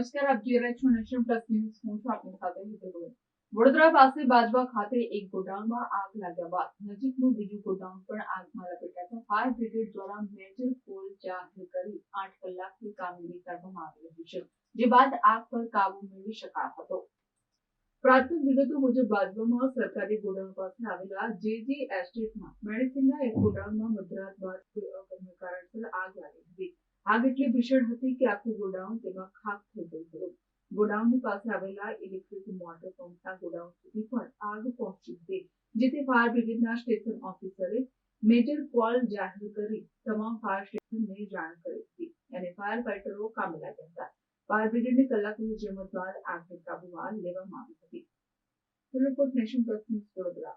નમસ્કાર, આપ જોઈ રહ્યા છો નેશન પ્લસ ન્યૂઝ. હું છું આપની સાથે હિતલ વડોદરા પાસે બાજવા ખાતે એક ગોડાઉનમાં આગ લાગ્યા બાદ નજીકનું બીજું ગોડાઉન પણ આગમાં લપેટાતા ફાયર બ્રિગેડ દ્વારા મેજર કોલ જાહેર કરી આઠ કલાકની કામગીરી કરવામાં આવી રહી છે, જે બાદ આગ પર કાબુ મેળવી શકાયો હતો. પ્રાથમિક વિગતો મુજબ બાજવામાં સરકારી ગોડાઉન પાસે આવેલા જેજી એસ્ટેટમાં મેડિસિનના એક ગોડાઉનમાં મધરાત બાદ આગ એટલી ભીષણ હતી કે આખું ગોડાઉન તેમાં ખાક થઈ ગયું હતું. ગોડાઉનની પાસે આવેલા ઇલેક્ટ્રિક મોટર પંપના ગોડાઉન સુધી પણ આગ પહોંચી હતી, જેથી ફાયર બ્રિગેડના સ્ટેશન ઓફિસરે મેજર કોલ જાહેર કરી તમામ ફાયર સ્ટેશનને જાણ કરી હતી અને ફાયર ફાઈટરો કામે લાગ્યા હતા. ફાયર બ્રિગેડની કલાકોની જહેમત બાદ આગને કાબુમાં લેવામાં આવી હતી. Report Nation Plus Vadodara.